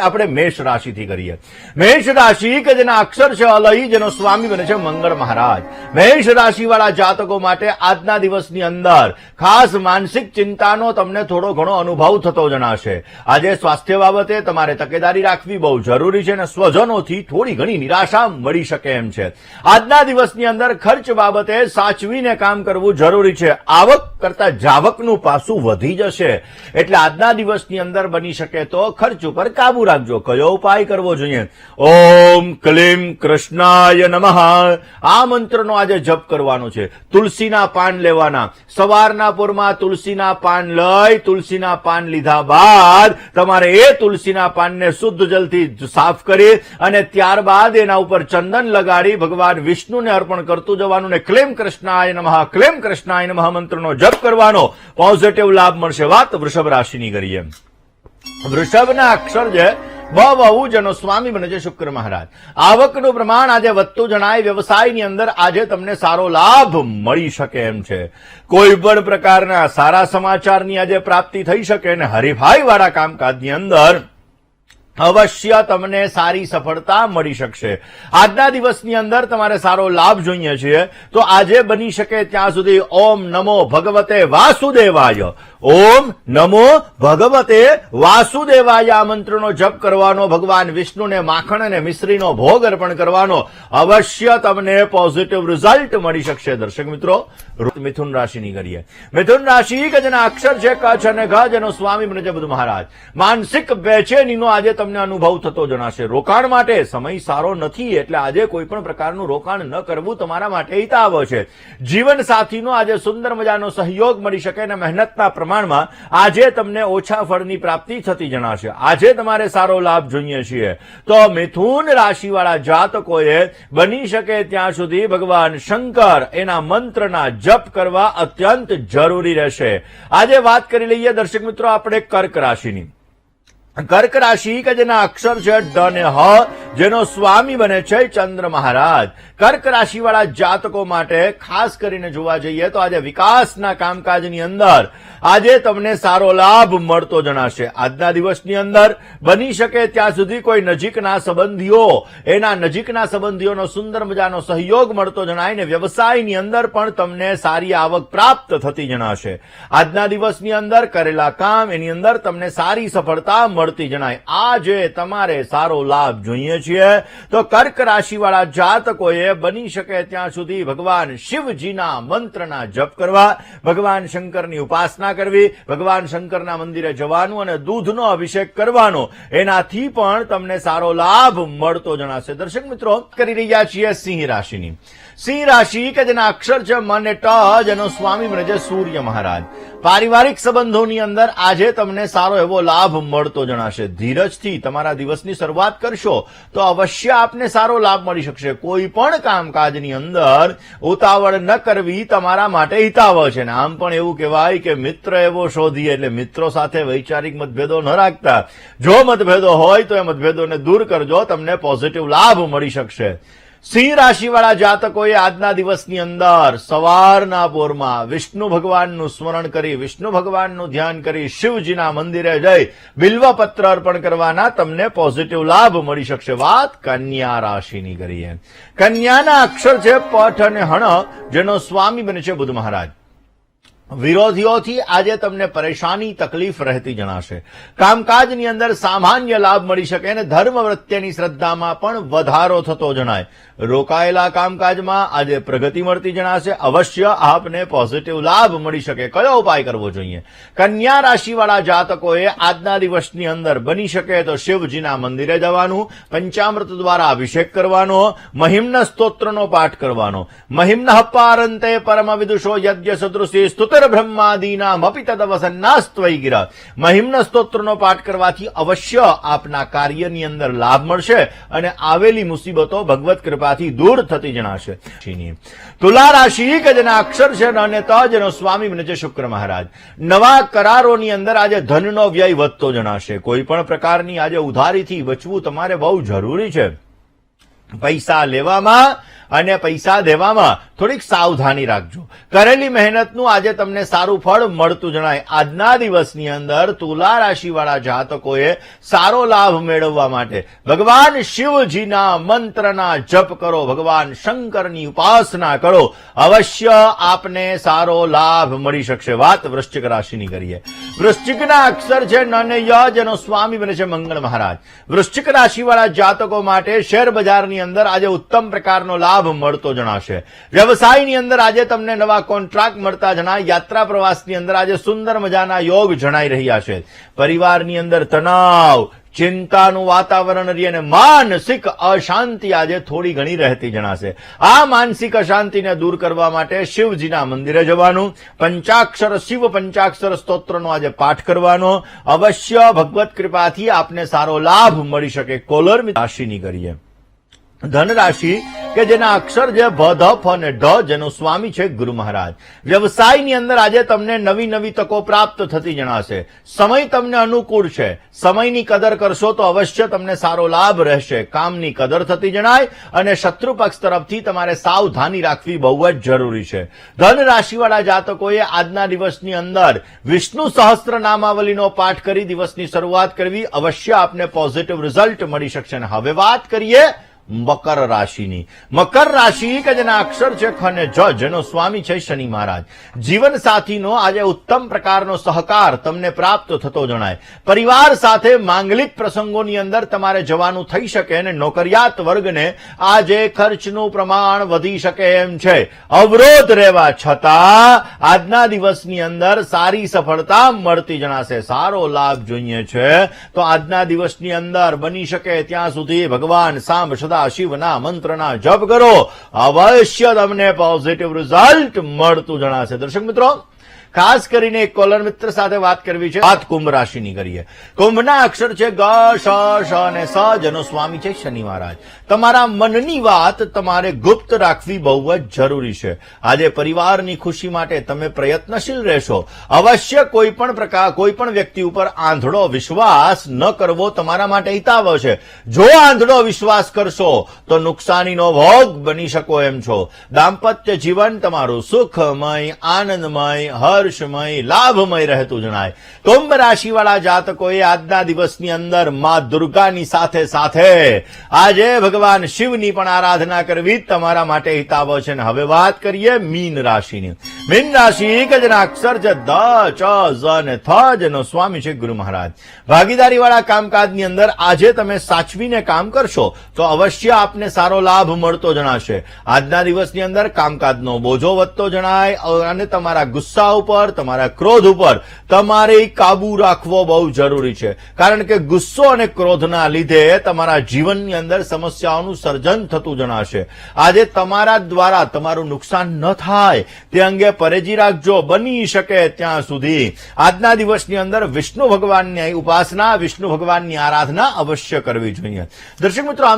આપણે મેષ રાશિથી કરીએ. મેષ રાશિ કે જેના અક્ષર છે અલય જેનો સ્વામી બને છે મંગળ મહારાજ. મેષ રાશિવાળા જાતકો માટે આજના દિવસની અંદર ખાસ માનસિક ચિંતાનો તમને થોડો ઘણો અનુભવ થતો જણાશે. આજે સ્વાસ્થ્ય બાબતે તમારે તકેદારી રાખવી બહુ જરૂરી છે અને સ્વજનોથી થોડી ઘણી નિરાશા મળી શકે એમ છે. આજના દિવસની અંદર ખર્ચ બાબતે સાચવીને કામ કરવું જરૂરી છે. આવક કરતા જાવકનું પાસું વધી જશે. એટલે આજના દિવસની અંદર બની શકે તો ખર્ચ ઉપર કાબુ રાખજો કયો ઉપાય કરવો જોઈએ? ઓમ ક્લીમ કૃષ્ણાય નમઃ. આ મંત્રનો આજે જપ કરવાનો છે. તુલસીના પાન લેવાના. સવારના પૂરમાં તુલસીના પાન લઈ, તુલસીના પાન લીધા બાદ તમારે એ તુલસીના પાનને શુદ્ધ જલથી સાફ કરી અને ત્યારબાદ એના ઉપર ચંદન લગાડી ભગવાન વિષ્ણુને અર્પણ કરતું જવાનું ને ક્લેમ કૃષ્ણાય નમઃ, ક્લેમ કૃષ્ણાય નમઃ મંત્રનો જપ કરવાનો. પોઝિટિવ લાભ મળશે. વાત વૃષભ રાશિની કરીએ. વૃષભના અક્ષર બ બહુ જેનો સ્વામી બને છે શુક્ર મહારાજ. આવકનું પ્રમાણ આજે વધતું જણાય, વ્યવસાયની અંદર આજે તમને સારો લાભ મળી શકે એમ છે. કોઈ પણ પ્રકારના સારા સમાચારની આજે પ્રાપ્તિ થઈ શકે અને હરીફાઈ વાળા કામકાજની અંદર અવશ્ય તમને સારી સફળતા મળી શકશે. આજના દિવસની અંદર તમારે સારો લાભ જોઈએ છીએ. તો આજે બની શકે ત્યાં સુધી ઓમ નમો ભગવતે વાસુદેવાય. ઓમ નમો ભગવતે વાસુદેવાય મંત્રનો જપ કરવાનો, ભગવાન વિષ્ણુને માખણ અને મિશ્રીનો ભોગ અર્પણ કરવાનો. અવશ્ય તમને પોઝિટિવ રિઝલ્ટ મળી શકશે, દર્શક મિત્રો. મિથુન રાશિની કરીએ મિથુન રાશિ કે જેના અક્ષર છે કચ્છ અને ગજ એનો સ્વામી બ્રજબુદ્ધ મહારાજ. માનસિક બેચેનીનો આજે તમને અનુભવ થતો જણાશે. રોકાણ માટે સમય સારો નથી, એટલે આજે કોઈ પણ પ્રકારનું રોકાણ ન કરવું તમારા માટે હિતાવ છે. જીવન સાથીનો આજે સુંદર મજાનો સહયોગ મળી શકે અને મહેનતના પ્રમાણમાં આજે તમને ઓછા ફળની પ્રાપ્તિ થતી જણાશે. આજે તમારે સારો લાભ જોઈએ છીએ. તો મિથુન રાશિવાળા જાતકોએ બની શકે ત્યાં સુધી ભગવાન શંકર એના મંત્રના જપ કરવા અત્યંત જરૂરી રહેશે. આજે વાત કરી લઈએ દર્શક મિત્રો આપણે કર્ક રાશિની. કર્ક રાશિ કે જેના અક્ષર છે ડ ને હ, જેનો સ્વામી બને છે ચંદ્ર મહારાજ. કર્ક રાશિવાળા જાતકો માટે ખાસ કરીને જોવા જઈએ તો આજે વિકાસના કામકાજની અંદર આજે તમને સારો લાભ મળતો જણાશે. આજના દિવસની અંદર બની શકે ત્યાં સુધી કોઈ નજીકના સંબંધીઓ, એના નજીકના સંબંધીઓનો સુંદર મજાનો સહયોગ મળતો જણાય ને વ્યવસાયની અંદર પણ તમને સારી આવક પ્રાપ્ત થતી જણાશે. આજના દિવસની અંદર કરેલા કામ, એની અંદર તમને સારી સફળતા મળતી જણાય. આજે તમારે સારો લાભ જોઈએ છીએ. તો કર્ક રાશિવાળા જાતકોએ બની શકે ત્યાં સુધી ભગવાન શિવજીના મંત્રના જપ કરવા, ભગવાન શંકરની ઉપાસના કરવી, ભગવાન શંકરના મંદિરે જવાનું અને દૂધનો અભિષેક કરવાનો. એનાથી પણ તમને સારો લાભ મળતો જણાશે. દર્શક મિત્રો, કરી રહ્યા છીએ સિંહ રાશિની. સિંહ રાશિ કે જેના અક્ષર છે ટ, જેનો સ્વામી બને સૂર્ય મહારાજ. પારિવારિક સંબંધોની અંદર આજે તમને સારો એવો લાભ મળતો જણાશે. ધીરજથી તમારા દિવસની શરૂઆત કરશો તો અવશ્ય આપને સારો લાભ મળી શકશે. કોઈ પણ કામકાજની અંદર ઉતાવળ ન કરવી તમારા માટે હિતાવ છે. ને આમ પણ એવું કહેવાય કે મિત્ર એવો શોધીએ એટલે મિત્રો સાથે વૈચારિક મતભેદો ન રાખતા. જો મતભેદો હોય તો એ મતભેદોને દૂર કરજો. તમને પોઝિટિવ લાભ મળી શકશે. સિંહ રાશિવાળા જાતકોએ આજના દિવસની અંદર સવારના પોરમાં વિષ્ણુ ભગવાનનું સ્મરણ કરી, વિષ્ણુ ભગવાનનું ધ્યાન કરી, શિવજીના મંદિરે જઈ બિલ્વપત્ર અર્પણ કરવાના તમને પોઝિટિવ લાભ મળી શકશે. વાત કન્યા રાશિની કરીએ. કન્યાના અક્ષર છે, પઠ અને હણ, જેનો સ્વામી બને છે બુધ મહારાજ. વિરોધીઓથી આજે તમને પરેશાની તકલીફ રહેતી જણાશે. કામકાજની અંદર સામાન્ય લાભ મળી શકે અને ધર્મ પ્રત્યેની શ્રદ્ધામાં પણ વધારો થતો જણાય. રોકાયેલા કામકાજમાં આજે પ્રગતિ મળતી જણાશે. અવશ્ય આપને પોઝિટિવ લાભ મળી શકે. કયો ઉપાય કરવો જોઈએ? કન્યા રાશિવાળા જાતકોએ આજના દિવસની અંદર બની શકે તો શિવજીના મંદિરે જવાનું, પંચામૃત દ્વારા અભિષેક કરવાનો, મહિમ્ન સ્તોત્રનો પાઠ કરવાનો. મહિમ્ન હપ્પારંતે પરમ વિદુષો યજ્ઞ સદૃશી સ્તુતર બ્રહ્માદીના મપી તદવસન્નાસ્ત્વઈ ગિરા મહિમ્ન સ્તોત્રનો પાઠ કરવાથી અવશ્ય આપના કાર્યની અંદર લાભ મળશે અને આવેલી મુસીબતો ભગવત કૃપાથી દૂર થતી જણાશે. તુલા રાશિ કે જેના અક્ષર છે અને ત જેનો સ્વામી બને છે શુક્ર મહારાજ. નવા કરારોની અંદર આજે ધનનો વ્યય વધતો જણાશે. કોઈ પણ પ્રકારની આજે ઉધારીથી બચવું તમારે બહુ જરૂરી છે. પૈસા લેવામાં અને પૈસા દેવામાં થોડીક સાવધાની રાખજો. કરેલી મહેનતનું આજે તમને સારું ફળ મળતું જણાય. આજના દિવસની અંદર તુલા રાશિવાળા જાતકોએ સારો લાભ મેળવવા માટે ભગવાન શિવજીના મંત્રના જપ કરો, ભગવાન શંકરની ઉપાસના કરો. અવશ્ય આપને સારો લાભ મળી શકશે. વાત વૃશ્ચિક રાશિની કરીએ. વૃશ્ચિકના અક્ષર છે ન અને ય સ્વામી બને છે મંગળ મહારાજ. વૃશ્ચિક રાશિવાળા જાતકો માટે શેર બજારની અંદર આજે ઉત્તમ પ્રકારનો લાભ મળતો જણાશે. વ્યવસાયની અંદર આજે તમને નવા કોન્ટ્રાક્ટ મળતા જણાય. યાત્રા પ્રવાસની અંદર આજે સુંદર મજાના યોગ જણાઈ રહ્યા છે. પરિવારની અંદર તણાવ ચિંતાનું વાતાવરણ રહી અને માનસિક અશાંતિ આજે થોડી ઘણી રહેતી જણાશે. આ માનસિક અશાંતિને દૂર કરવા માટે શિવજીના મંદિરે જવાનું, પંચાક્ષર શિવ, પંચાક્ષર સ્તોત્રનો આજે પાઠ કરવાનો. અવશ્ય ભગવત કૃપાથી આપને સારો લાભ મળી શકે. કોલર રાશિની કરીએ ધન રાશિ કે જેના અક્ષર છે ભ ધફ અને ઢ જેનો સ્વામી છે ગુરુ મહારાજ. વ્યવસાયની અંદર આજે તમને નવી નવી તકો પ્રાપ્ત થતી જણાશે. સમય તમને અનુકૂળ છે. સમયની કદર કરશો તો અવશ્ય તમને સારો લાભ રહેશે. કામની કદર થતી જણાય અને શત્રુ પક્ષ તરફથી તમારે સાવધાની રાખવી બહુ જ જરૂરી છે. ધન રાશિવાળા જાતકોએ આજના દિવસની અંદર વિષ્ણુ સહસ્ત્ર નામાવલીનો પાઠ કરી દિવસની શરૂઆત કરવી અવશ્ય આપને પોઝિટિવ રિઝલ્ટ મળી શકશે. અને હવે વાત કરીએ મકર રાશિની. મકર રાશિ કે જેના અક્ષર છે ખને જ, જેનો સ્વામી છે શનિ મહારાજ. જીવન સાથીનો આજે ઉત્તમ પ્રકારનો સહકાર તમને પ્રાપ્ત થતો જણાય. પરિવાર સાથે માંગલિક પ્રસંગોની અંદર તમારે જવાનું થઈ શકે અને નોકરિયાત વર્ગને આજે ખર્ચનું પ્રમાણ વધી શકે એમ છે. અવરોધ રહેવા છતાં આજના દિવસની અંદર સારી સફળતા મળતી જણાશે. સારો લાભ જોઈએ છે. તો આજના દિવસની અંદર બની શકે ત્યાં સુધી ભગવાન સાંભ સદા શિવના મંત્રના જપ કરો. અવશ્ય તમને પોઝિટિવ રિઝલ્ટ મળતું જણાશે. દર્શક મિત્રો ખાસ કરીને એક કોલર મિત્ર સાથે વાત કરવી છે. વાત કુંભ રાશિની કરીએ. કુંભના અક્ષર છે ગ, શ શ અને સ, જેનો સ્વામી છે શનિ તમારા મનની વાત તમારે ગુપ્ત રાખવી બહુ જ જરૂરી છે. આજે પરિવારની ખુશી માટે તમે પ્રયત્નશીલ રહેશો. અવશ્ય કોઈ પણ પ્રકાર, કોઈ પણ વ્યક્તિ ઉપર આંધળો વિશ્વાસ ન કરવો તમારા માટે હિતાવ છે. જો આંધળો વિશ્વાસ કરશો, તો નુકસાનીનો ભોગ બની શકો એમ છો. દાંપત્ય જીવન તમારું સુખમય, આનંદમય હર્ષમય લાભમય રહેતું જણાય. કુંભ રાશિવાળા જાતકોએ આજના દિવસની અંદરમાં દુર્ગાની સાથે સાથે આજે ભગવાન શિવની પણ આરાધના કરવી તમારા માટે હિતાવ છે. અને હવે વાત કરીએ મીન રાશિની. મીન રાશિ કે જેના અક્ષર છે. દ ચ જ ને થ જેનો સ્વામી છે ગુરુ મહારાજ. ભાગીદારી વાળા કામકાજની અંદર આજે તમે સાચવીને કામ કરશો તો અવશ્ય આપને સારો લાભ મળતો જણાશે. આજના દિવસની અંદર કામકાજનો બોજો વધતો જણાય અને તમારા ગુસ્સા ઉપર તમારા ક્રોધ ઉપર, તમારે કાબુ રાખવો બહુ જરૂરી છે. કારણ કે ગુસ્સો અને ક્રોધના લીધે તમારા જીવનની અંદર સમસ્યાઓનું સર્જન થતું જણાશે. આજે તમારા દ્વારા તમારું નુકસાન ન થાય. તે અંગે પરેજી રાખજો. બની શકે ત્યાં સુધી. આજના દિવસની અંદર વિષ્ણુ ભગવાનની ઉપાસના, વિષ્ણુ ભગવાનની આરાધના અવશ્ય કરવી જોઈએ. દર્શક મિત્રો